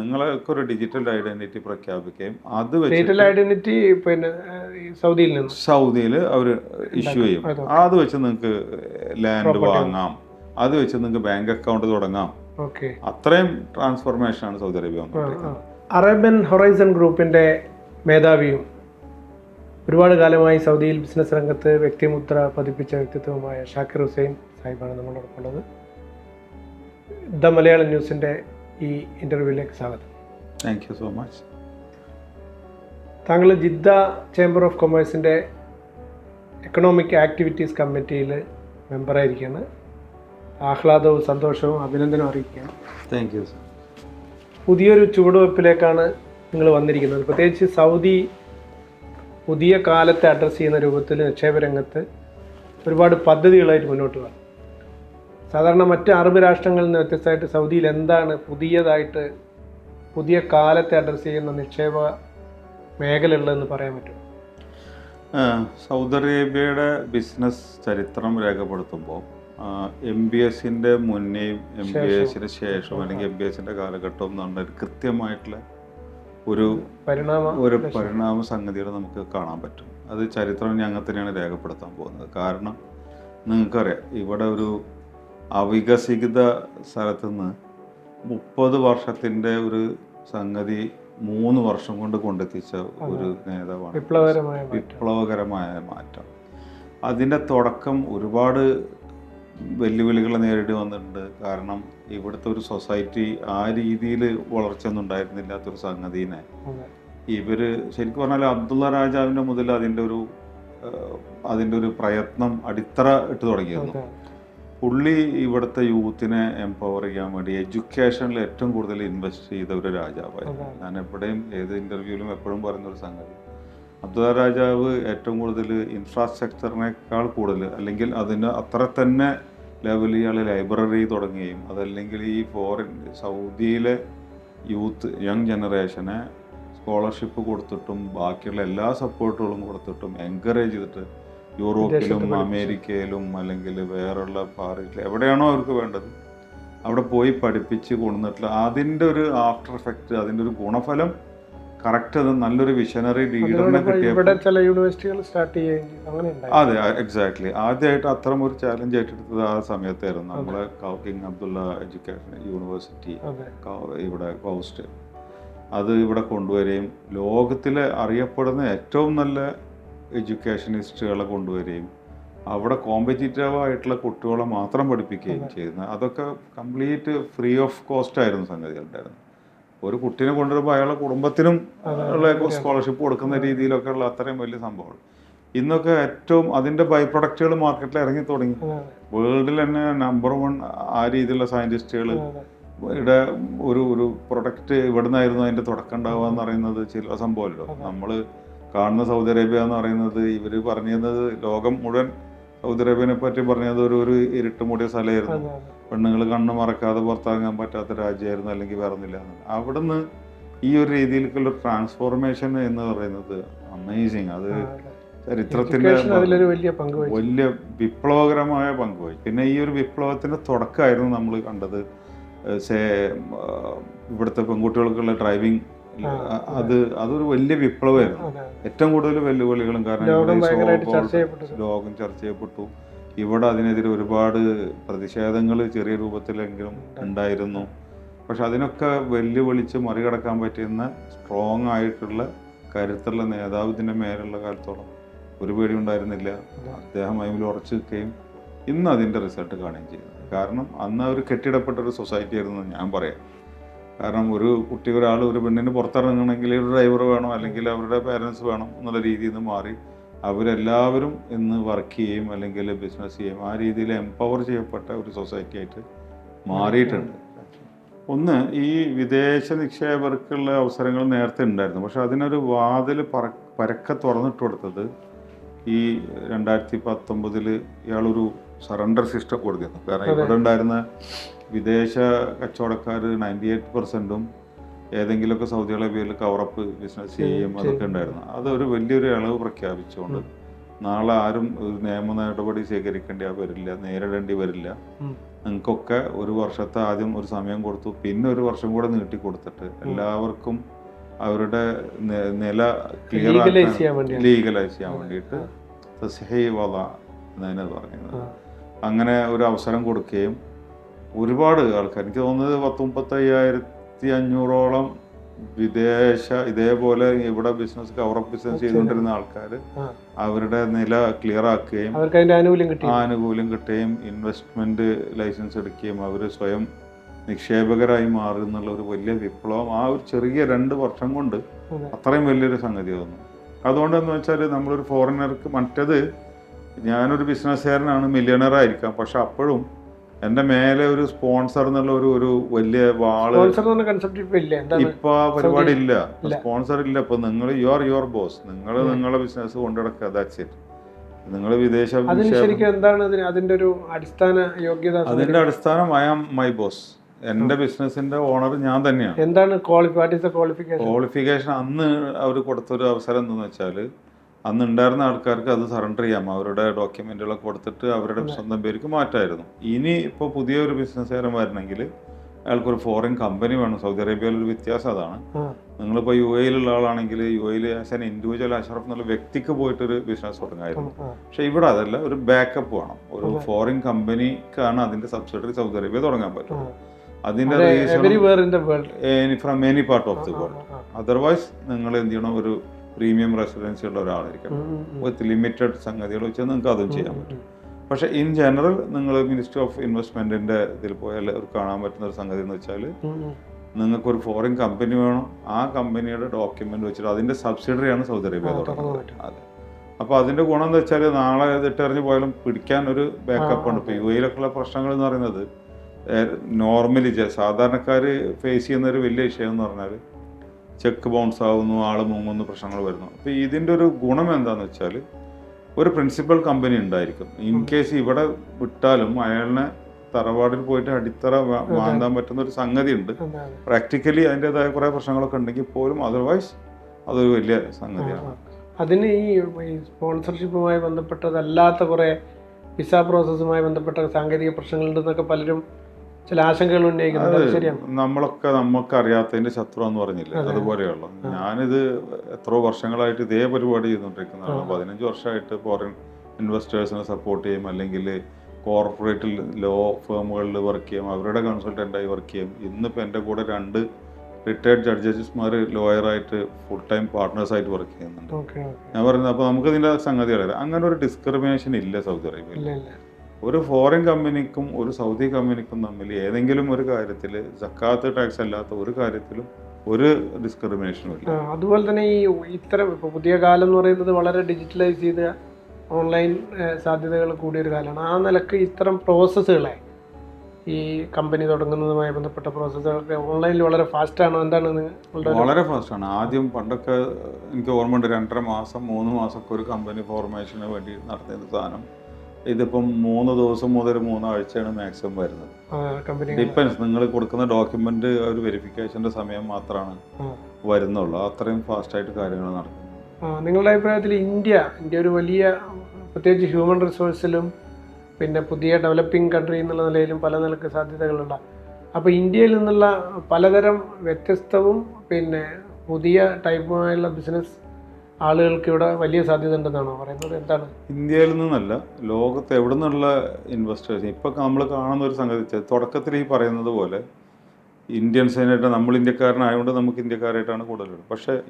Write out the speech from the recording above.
നിങ്ങൾക്ക് ഒരു digital identity പ്രഖ്യാപിക്കുകയും അത് ഡിജിറ്റൽ ഐഡന്റിറ്റി പിന്നെ സൗദിയിൽ നിന്ന്. സൗദിയിൽ അവർ ഇഷ്യൂ ചെയ്യും. അതെ. വെച്ച് നിങ്ങൾക്ക് ലാൻഡ് വാങ്ങാം. അത് വെച്ച് നിങ്ങൾക്ക് ബാങ്ക് അക്കൗണ്ട് തുടങ്ങാം. ഓക്കെ. അത്രയും ട്രാൻസ്ഫോർമേഷൻ ആണ് സൗദി അറേബ്യ അറേബ്യൻ ഹൊറൈസൺ ഗ്രൂപ്പിന്റെ മേധാവിയും ഒരുപാട് കാലമായി സൗദിയിൽ ബിസിനസ് രംഗത്ത് വ്യക്തിമുദ്ര പതിപ്പിച്ച വ്യക്തിത്വമായ ഷാക്കിർ ഹുസൈൻ സാഹിബാണ് നമ്മളോടൊപ്പമുള്ളത് ദ മലയാളം ന്യൂസിന്റെ ഈ ഇന്റർവ്യൂവിലേക്ക് സ്വാഗതം. താങ്ക് യു സോ മച്ച് താങ്കൾ ജിദ്ദ ചേംബർ ഓഫ് കൊമേഴ്സിന്റെ എക്കണോമിക് ആക്ടിവിറ്റീസ് കമ്മിറ്റിയിൽ മെമ്പറായിരിക്കുകയാണ് ആഹ്ലാദവും സന്തോഷവും അഭിനന്ദനവും അറിയിക്കുകയാണ്. താങ്ക് യു സർ പുതിയൊരു ചുവടുവയ്പ്പിലേക്കാണ് നിങ്ങൾ വന്നിരിക്കുന്നത്. പ്രത്യേകിച്ച് സൗദി പുതിയ കാലത്തെ അഡ്രസ്സ് ചെയ്യുന്ന രൂപത്തിൽ നിക്ഷേപ രംഗത്ത് ഒരുപാട് പദ്ധതികളായിട്ട് മുന്നോട്ട് പോകും സാധാരണ മറ്റ് അറബ് രാഷ്ട്രങ്ങളിൽ നിന്ന് വ്യത്യസ്തമായിട്ട് സൗദിയിൽ എന്താണ് പുതിയതായിട്ട് പുതിയ കാലത്തെ അഡ്രസ്സ് ചെയ്യുന്ന നിക്ഷേപ മേഖല ഉള്ളതെന്ന് പറയാൻ പറ്റും? സൗദി അറേബ്യയുടെ ബിസിനസ് ചരിത്രം രേഖപ്പെടുത്തുമ്പോൾ എം ബി എസിന്റെ മുന്നേയും എം ബി എസിന് ശേഷവും. അല്ലെങ്കിൽ എം ബി എസിന്റെ കാലഘട്ടവും എന്ന് പറഞ്ഞാൽ ഒരു കൃത്യമായിട്ടുള്ള ഒരു പരിണാമ ഒരു പരിണാമ സംഗതികൾ നമുക്ക് കാണാൻ പറ്റും. അത് ചരിത്രം ഞങ്ങൾ തന്നെയാണ് രേഖപ്പെടുത്താൻ പോകുന്നത്. കാരണം നിങ്ങൾക്കറിയാം ഇവിടെ ഒരു അവികസിത സ്ഥലത്തു നിന്ന് മുപ്പത് വർഷത്തിന്റെ ഒരു സംഗതി മൂന്ന് വർഷം കൊണ്ട് കൊണ്ടെത്തിച്ച ഒരു നേതാവാണ്. വിപ്ലവകരമായ മാറ്റം. വിപ്ലവകരമായ മാറ്റം. അതിന്റെ തുടക്കം ഒരുപാട് വെല്ലുവിളികൾ നേരിട്ട് വന്നിട്ടുണ്ട്. കാരണം ഇവിടുത്തെ ഒരു സൊസൈറ്റി ആ രീതിയിൽ വളർച്ചയൊന്നും ഉണ്ടായിരുന്നില്ലാത്തൊരു സംഗതിനെ. ഇവർ ശരിക്കും പറഞ്ഞാൽ അബ്ദുള്ള രാജാവിന്റെ മുതൽ അതിന്റെ ഒരു അതിന്റെ ഒരു പ്രയത്നം അടിത്തറ ഇട്ട് തുടങ്ങിയിരുന്നു. പുള്ളി ഇവിടുത്തെ യൂത്തിനെ എംപവർ ചെയ്യാൻ വേണ്ടി എഡ്യൂക്കേഷനിൽ ഏറ്റവും കൂടുതൽ ഇൻവെസ്റ്റ് ചെയ്ത ഒരു രാജാവായിരുന്നു. ഞാൻ എപ്പോഴും ഏത് ഇന്റർവ്യൂവിലും എപ്പോഴും പറയുന്ന ഒരു സംഗതി. അബ്ദുള്ള രാജാവ് ഏറ്റവും കൂടുതൽ ഇൻഫ്രാസ്ട്രക്ചറിനേക്കാൾ കൂടുതൽ അല്ലെങ്കിൽ അതിന് അത്ര തന്നെ ലെവലിൽ ഇയാൾ ലൈബ്രറി തുടങ്ങുകയും അതല്ലെങ്കിൽ ഈ ഫോറിൻ സൗദിയിലെ യൂത്ത് യങ് ജനറേഷനെ സ്കോളർഷിപ്പ് കൊടുത്തിട്ടും ബാക്കിയുള്ള എല്ലാ സപ്പോർട്ടുകളും കൊടുത്തിട്ടും എൻകറേജ് ചെയ്തിട്ട് യൂറോപ്പിലും അമേരിക്കയിലും അല്ലെങ്കിൽ വേറെയുള്ള പാറയിൽ എവിടെയാണോ അവർക്ക് വേണ്ടത്. അവിടെ പോയി പഠിപ്പിച്ച് കൊണ്ടുവന്നിട്ടുള്ള അതിന്റെ ഒരു ആഫ്റ്റർ എഫക്റ്റ് അതിന്റെ ഒരു ഗുണഫലം കറക്റ്റ് അത് നല്ലൊരു വിഷനറി ലീഡറിനെ കിട്ടിയ ചില യൂണിവേഴ്സിറ്റികൾ സ്റ്റാർട്ട് ചെയ്യുകയും അതെ എക്സാക്ട്ലി ആദ്യമായിട്ട് അത്തരം ഒരു ചാലഞ്ച് ഏറ്റെടുത്തത് ആ സമയത്തായിരുന്നു നമ്മളെ കിങ് അബ്ദുള്ള എഡ്യൂക്കേഷൻ യൂണിവേഴ്സിറ്റി ഇവിടെ കോസ്റ്റ് അത് ഇവിടെ കൊണ്ടുവരികയും ലോകത്തിലെ അറിയപ്പെടുന്ന ഏറ്റവും നല്ല എഡ്യൂക്കേഷനിസ്റ്റുകളെ കൊണ്ടുവരികയും അവിടെ കോമ്പറ്റീറ്റീവ് ആയിട്ടുള്ള കുട്ടികളെ മാത്രം പഠിപ്പിക്കുകയും ചെയ്യുന്ന അതൊക്കെ കംപ്ലീറ്റ് ഫ്രീ ഓഫ് കോസ്റ്റ് ആയിരുന്നു സംഗതികൾ ഉണ്ടായിരുന്നു ഒരു കുട്ടീനെ കൊണ്ടുവരുമ്പോൾ അയാളുടെ കുടുംബത്തിനും ഉള്ള സ്കോളർഷിപ്പ് കൊടുക്കുന്ന രീതിയിലൊക്കെ ഉള്ള അത്രയും വലിയ സംഭവങ്ങൾ ഇന്നൊക്കെ ഏറ്റവും അതിന്റെ ബൈ പ്രൊഡക്റ്റുകൾ മാർക്കറ്റിൽ ഇറങ്ങി തുടങ്ങി. വേൾഡിൽ തന്നെ നമ്പർ വൺ ആ രീതിയിലുള്ള സയന്റിസ്റ്റുകൾ ഇവിടെ ഒരു ഒരു പ്രൊഡക്റ്റ് ഇവിടെ നിന്നായിരുന്നു അതിന്റെ തുടക്കം ഉണ്ടാവുക എന്ന് പറയുന്നത് ചില സംഭവമല്ലോ. നമ്മൾ കാണുന്ന സൗദി അറേബ്യ എന്ന് പറയുന്നത് ഇവർ പറഞ്ഞത് ലോകം മുഴുവൻ സൗദി അറേബ്യനെ പറ്റി പറഞ്ഞത് ഒരു ഒരു ഇരുട്ട് മൂടിയ സ്ഥലമായിരുന്നു. പെണ്ണുങ്ങൾ കണ്ണ് മറക്കാതെ പുറത്തിറങ്ങാൻ പറ്റാത്ത രാജ്യമായിരുന്നു അല്ലെങ്കിൽ വേറെ ഒന്നില്ല അവിടുന്ന് ഈ ഒരു രീതിയിലേക്കുള്ള ട്രാൻസ്ഫോർമേഷൻ എന്ന് പറയുന്നത് അമേസിങ് അത് ചരിത്രത്തിന്റെ വലിയ വിപ്ലവകരമായ പങ്ക് വഹിച്ചു. പിന്നെ ഈ ഒരു വിപ്ലവത്തിന്റെ തുടക്കമായിരുന്നു നമ്മൾ കണ്ടത് ഇവിടുത്തെ പെൺകുട്ടികൾക്കുള്ള ഡ്രൈവിംഗ് അത് അതൊരു വലിയ വിപ്ലവമായിരുന്നു. ഏറ്റവും കൂടുതൽ വെല്ലുവിളികളും കാരണം ലോകം ചർച്ച ചെയ്യപ്പെട്ടു ഇവിടെ അതിനെതിരെ ഒരുപാട് പ്രതിഷേധങ്ങൾ ചെറിയ രൂപത്തിലെങ്കിലും ഉണ്ടായിരുന്നു. പക്ഷെ അതിനൊക്കെ വെല്ലുവിളിച്ച് മറികടക്കാൻ പറ്റുന്ന സ്ട്രോങ് ആയിട്ടുള്ള കരുത്തുള്ള നേതാവ് ഇതിന്റെ മേലുള്ള കാലത്തോളം ഒരു പേടി ഉണ്ടായിരുന്നില്ല. അദ്ദേഹം അതിൽ ഉറച്ചു നിൽക്കുകയും ഇന്ന് അതിന്റെ റിസൾട്ട് കാണുകയും ചെയ്യുന്നത് കാരണം അന്ന് ഒരു കെട്ടിടപ്പെട്ട ഒരു സൊസൈറ്റി ആയിരുന്നു ഞാൻ പറയാം. കാരണം ഒരു കുട്ടി ഒരാൾ ഒരു പെണ്ണിന് പുറത്തിറങ്ങണമെങ്കിൽ ഒരു ഡ്രൈവർ വേണം? അല്ലെങ്കിൽ അവരുടെ പേരൻസ് വേണം? എന്നുള്ള രീതിയിൽ നിന്ന് മാറി അവരെല്ലാവരും ഇന്ന് വർക്ക് ചെയ്യും അല്ലെങ്കിൽ ബിസിനസ് ചെയ്യും. ആ രീതിയിൽ എംപവർ ചെയ്യപ്പെട്ട ഒരു സൊസൈറ്റി ആയിട്ട് മാറിയിട്ടുണ്ട്. ഒന്ന് ഈ വിദേശ നിക്ഷേപകർക്കുള്ള അവസരങ്ങൾ നേരത്തെ ഉണ്ടായിരുന്നു. പക്ഷെ അതിനൊരു വാതിൽ പറ പരക്കെ തുറന്നിട്ട് കൊടുത്തത് ഈ രണ്ടായിരത്തി പത്തൊമ്പതിൽ ഇയാളൊരു സറണ്ടർ സിസ്റ്റം കൊടുക്കുന്നു. കാരണം ഇവിടെ ഉണ്ടായിരുന്ന വിദേശ കച്ചവടക്കാർ നയന്റി എയ്റ്റ് പെർസെന്റും ഏതെങ്കിലുമൊക്കെ സൗദി അറേബ്യയിൽ കവറപ്പ് ബിസിനസ് ചെയ്യും അതൊക്കെ ഉണ്ടായിരുന്നു. അതൊരു വലിയൊരു ഇളവ് പ്രഖ്യാപിച്ചുകൊണ്ട് നാളെ ആരും ഒരു നിയമ നടപടി സ്വീകരിക്കേണ്ടി വരില്ല നേരിടേണ്ടി വരില്ല. നിങ്ങൾക്കൊക്കെ ഒരു വർഷത്തെ ആദ്യം ഒരു സമയം കൊടുത്തു പിന്നെ ഒരു വർഷം കൂടെ നീട്ടി കൊടുത്തിട്ട് എല്ലാവർക്കും അവരുടെ നില ക്ലിയർ ലീഗലൈസ് ചെയ്യാൻ വേണ്ടിയിട്ട് തസ്ഹീ വധ എന്നതിനെ. അങ്ങനെ ഒരു അവസരം കൊടുക്കുകയും ഒരുപാട് ആൾക്കാർ എനിക്ക് തോന്നുന്നത് പത്ത് മുപ്പത്തയ്യായിരത്തി അഞ്ഞൂറോളം വിദേശ ഇതേപോലെ ഇവിടെ ബിസിനസ് കവറപ്പ് ബിസിനസ് ചെയ്തുകൊണ്ടിരുന്ന ആൾക്കാർ. അവരുടെ നില ക്ലിയർ ആക്കുകയും ആനുകൂല്യം കിട്ടി ആനുകൂല്യം കിട്ടുകയും ഇൻവെസ്റ്റ്മെന്റ് ലൈസൻസ് എടുക്കുകയും അവർ സ്വയം നിക്ഷേപകരായി മാറുന്നുള്ള ഒരു വലിയ വിപ്ലവം ആ ഒരു ചെറിയ രണ്ട് വർഷം കൊണ്ട് അതെ. അത്രയും വലിയൊരു സംഗതി തോന്നുന്നു അതുകൊണ്ടെന്ന് വെച്ചാൽ നമ്മളൊരു ഫോറിനർക്ക് മറ്റത് ഞാനൊരു ബിസിനസ്സുകാരനാണ് മില്യണർ ആയിരിക്കാം പക്ഷെ അപ്പോഴും എന്റെ മേലെ ഒരു സ്പോൺസർ എന്നുള്ള ഒരു ഒരു വലിയ വാൾ ഇപ്പൊ പരിപാടി ഇല്ല. സ്പോൺസർ ഇല്ല. ഇപ്പൊ നിങ്ങൾ യു ആർ യുവർ ബോസ് നിങ്ങൾ നിങ്ങളെ ബിസിനസ് കൊണ്ടുനടക്കുക. ദാറ്റ്സ് ഇറ്റ് നിങ്ങൾ വിദേശ അതിന്റെ ഒരു അടിസ്ഥാന യോഗ്യത? അതിന്റെ അടിസ്ഥാനം ഐ ആം മൈ ബോസ് എന്റെ ബിസിനസിന്റെ ഓണർ ഞാൻ തന്നെയാണ്. എന്താണ് ക്വാളിഫിക്കേഷൻ അന്ന് അവർ കൊടുത്തൊരു അവസരം എന്താണെന്ന് വെച്ചാൽ അന്ന് ഉണ്ടായിരുന്ന ആൾക്കാർക്ക് അത് സറണ്ടർ ചെയ്യാം. അവരുടെ ഡോക്യുമെന്റുകളൊക്കെ കൊടുത്തിട്ട് അവരുടെ സ്വന്തം പേർക്ക് മാറ്റായിരുന്നു. ഇനി ഇപ്പോൾ പുതിയൊരു ബിസിനസ്സുകാരൻ വരണമെങ്കിൽ അയാൾക്കൊരു ഫോറിൻ കമ്പനി വേണം. സൗദി അറേബ്യയിൽ ഒരു വ്യത്യാസം അതാണ്. നിങ്ങളിപ്പോൾ യു എയിലുള്ള ആളാണെങ്കിൽ യു എയിൽ ആസ് ആൻ ഇൻഡിവിജ്വൽ അഷറഫ് എന്നുള്ള വ്യക്തിക്ക് പോയിട്ടൊരു ബിസിനസ് തുടങ്ങായിരുന്നു. പക്ഷെ ഇവിടെ അതല്ല ഒരു ബാക്കപ്പ് വേണം. ഒരു ഫോറിൻ കമ്പനിക്കാണ് അതിന്റെ സബ്സിഡറി സൗദി അറേബ്യ തുടങ്ങാൻ പറ്റും അതിന്റെ every in the world from any part of the world otherwise നിങ്ങൾ എന്ത് ചെയ്യണം? ഒരു പ്രീമിയം റെസിഡൻസി ഉള്ള ഒരാളായിരിക്കണം വിത്ത് ലിമിറ്റഡ് സംഗതികൾ വെച്ചാൽ നിങ്ങൾക്ക് അതും ചെയ്യാൻ പറ്റും. പക്ഷേ ഇൻ ജനറൽ നിങ്ങൾ മിനിസ്ട്രി ഓഫ് ഇൻവെസ്റ്റ്മെന്റിന്റെ ഇതിൽ പോയാൽ ഒരു കാണാൻ പറ്റുന്ന ഒരു സംഗതി എന്ന് വെച്ചാൽ നിങ്ങൾക്ക് ഒരു ഫോറിൻ കമ്പനി വേണം. ആ കമ്പനിയുടെ ഡോക്യുമെന്റ് വെച്ചിട്ട് അതിന്റെ സബ്സിഡറിയാണ് സൗദി അറേബ്യ തുടങ്ങുന്നത്. അതെ. അപ്പോൾ അതിന്റെ ഗുണം എന്ന് വെച്ചാൽ നാളെ ഇട്ടെറിഞ്ഞ് പോയാലും പിടിക്കാൻ ഒരു ബാക്കപ്പ് ഉണ്ട്. ഇപ്പോൾ യു എയിലൊക്കെയുള്ള പ്രശ്നങ്ങൾ എന്ന് പറയുന്നത് നോർമലി സാധാരണക്കാർ ഫേസ് ചെയ്യുന്ന ഒരു വലിയ വിഷയം എന്ന് പറഞ്ഞാൽ ചെക്ക് ബൗൺസ് ആവുന്നു ആൾ മുങ്ങുന്നു പ്രശ്നങ്ങൾ വരുന്നു. അപ്പോൾ ഇതിന്റെ ഒരു ഗുണം എന്താണെന്ന് വെച്ചാൽ ഒരു പ്രിൻസിപ്പൽ കമ്പനി ഉണ്ടായിരിക്കും. ഇൻ കേസ് ഇവിടെ വിട്ടാലും അയാളിനെ തറവാടിൽ പോയിട്ട് അടിത്തറ വാങ്ങാൻ പറ്റുന്ന ഒരു സംഗതി ഉണ്ട് പ്രാക്ടിക്കലി അതിന്റെതായ കുറേ പ്രശ്നങ്ങളൊക്കെ ഉണ്ടെങ്കിൽ പോലും അതർവൈസ് അതൊരു വലിയ സംഗതിയാണ്. അതിന് ഈ സ്പോൺസർഷിപ്പുമായി ബന്ധപ്പെട്ടതല്ലാത്ത കുറെ വിസ പ്രോസസ്സുമായി ബന്ധപ്പെട്ട സാങ്കേതിക പ്രശ്നങ്ങളുണ്ടെന്നൊക്കെ പലരും ചില ആശങ്കകൾ ഉന്നയിക്കുന്നത്. ശരിയാണ്. നമ്മളൊക്കെ നമുക്ക് അറിയാത്തതിന്റെ ശത്രു എന്ന് പറഞ്ഞില്ലേ? അതുപോലെയുള്ള. ഞാനിത് എത്രയോ വർഷങ്ങളായിട്ട് ഇതേ പരിപാടി ചെയ്തുകൊണ്ടിരിക്കുന്നതാണ്. പതിനഞ്ച് വർഷമായിട്ട് ഫോറിൻ ഇൻവെസ്റ്റേഴ്സിനെ സപ്പോർട്ട് ചെയ്യും. അല്ലെങ്കിൽ കോർപ്പറേറ്റ് ലോ ഫേമുകളിൽ വർക്ക് ചെയ്യും. അവരുടെ കൺസൾട്ടന്റായി വർക്ക് ചെയ്യും. ഇന്നിപ്പോൾ എന്റെ കൂടെ രണ്ട് റിട്ടയർഡ് ജഡ്ജസ്മാർ ലോയറായിട്ട് ഫുൾ ടൈം പാർട്ട്നേഴ്സായിട്ട് വർക്ക് ചെയ്യുന്നുണ്ട്. ഞാൻ പറയുന്നത് അപ്പോൾ നമുക്കതിന്റെ സംഗതി അറിയാം അങ്ങനെ ഒരു ഡിസ്ക്രിമിനേഷൻ ഇല്ല സൗദി അറേബ്യയിൽ ഒരു ഫോറിൻ കമ്പനിക്കും ഒരു സൗദി കമ്പനിക്കും തമ്മിൽ ഏതെങ്കിലും ഒരു കാര്യത്തിൽ ജക്കാത്ത് ടാക്സ് അല്ലാത്ത ഒരു കാര്യത്തിലും ഒരു ഡിസ്ക്രിമിനേഷനും ഇല്ല. അതുപോലെ തന്നെ ഈ ഇത്തരം ഇപ്പോൾ പുതിയ കാലം എന്ന് പറയുന്നത് വളരെ ഡിജിറ്റലൈസ് ചെയ്ത ഓൺലൈൻ സാധ്യതകൾ കൂടിയൊരു കാലമാണ്. ആ നിലയ്ക്ക് ഇത്തരം പ്രോസസ്സുകളെ ഈ കമ്പനി തുടങ്ങുന്നതുമായി ബന്ധപ്പെട്ട പ്രോസസ്സുകളൊക്കെ ഓൺലൈനിൽ വളരെ ഫാസ്റ്റാണോ എന്താണ് നിങ്ങളുടെ വളരെ ഫാസ്റ്റാണ് ആദ്യം പണ്ടൊക്കെ എനിക്ക് ഓർമ്മയുണ്ട് രണ്ടര മാസം മൂന്ന് മാസമൊക്കെ ഒരു കമ്പനി ഫോർമേഷന് വേണ്ടി നടത്തിയ സാധനം. ഇതിപ്പം മൂന്ന് ദിവസം മുതൽ മൂന്നാഴ്ചയാണ് മാക്സിമം വരുന്നത്. ഡിപ്പെൻസ് നിങ്ങൾ കൊടുക്കുന്ന ഡോക്യുമെന്റ് ഒരു വെരിഫിക്കേഷന്റെ സമയം മാത്രമാണ്. വരുന്നുള്ളൂ. അത്രയും ഫാസ്റ്റായിട്ട് കാര്യങ്ങൾ നടക്കും. നിങ്ങളുടെ അഭിപ്രായത്തിൽ ഇന്ത്യ ഇന്ത്യ ഒരു വലിയ പ്രത്യേകിച്ച് ഹ്യൂമൻ റിസോഴ്സിലും പിന്നെ പുതിയ ഡെവലപ്പിംഗ് കൺട്രി എന്നുള്ള നിലയിലും പല നിലയ്ക്ക് സാധ്യതകളുണ്ട്. അപ്പോൾ ഇന്ത്യയിൽ നിന്നുള്ള പലതരം വ്യത്യസ്തവും പിന്നെ പുതിയ ടൈപ്പുമായുള്ള ബിസിനസ് ആളുകൾക്ക് ഇവിടെ വലിയ സാധ്യത ഉണ്ടെന്നാണോ പറയുന്നത്? എന്താണ്? ഇന്ത്യയിൽ നിന്നല്ല ലോകത്ത് എവിടെ നിന്നുള്ള ഇൻവെസ്റ്റേഴ്സ് ഇപ്പൊ നമ്മൾ കാണുന്ന ഒരു സംഗതി തുടക്കത്തിൽ ഈ പറയുന്നത് പോലെ ഇന്ത്യൻസിനായിട്ട് നമ്മൾ ഇന്ത്യക്കാരനായതുകൊണ്ട് നമുക്ക് ഇന്ത്യക്കാരായിട്ടാണ് കൂടുതലുള്ളത്. പക്ഷേ